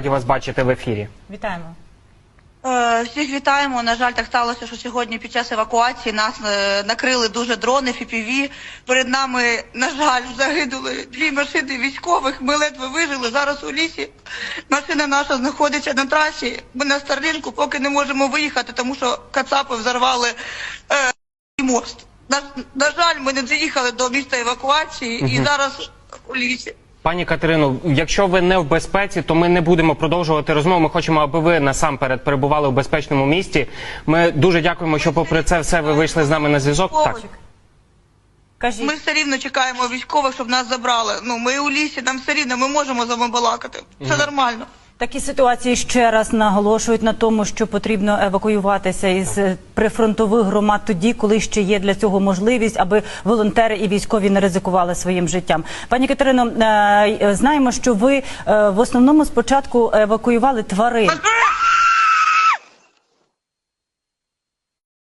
Раді вас бачити в ефірі. Вітаємо. Е, Всіх вітаємо. На жаль, так сталося, що сьогодні під час евакуації нас е, накрили дуже дрони, FPV. Перед нами, на жаль, загинули дві машини військових. Ми ледве вижили. Зараз у лісі машина наша знаходиться на трасі. Ми на Старлінку поки не можемо виїхати, тому що кацапи взорвали е, мост. На, на жаль, ми не доїхали до міста евакуації і зараз у лісі. Пані Катерино, якщо ви не в безпеці, то ми не будемо продовжувати розмову. Ми хочемо, аби ви насамперед перебували в безпечному місті. Ми дуже дякуємо, що попри це все ви вийшли з нами на зв'язок. Так. Кажіть, Ми все рівно чекаємо військових, щоб нас забрали. Ну ми у лісі, нам все рівно, ми можемо з вами балакати. Все нормально. Такі ситуації ще раз наголошують на тому, що потрібно евакуюватися із е, прифронтових громад тоді, коли ще є для цього можливість, аби волонтери і військові не ризикували своїм життям. Пані Катерино, е, е, знаємо, що ви в основному спочатку евакуювали тварин.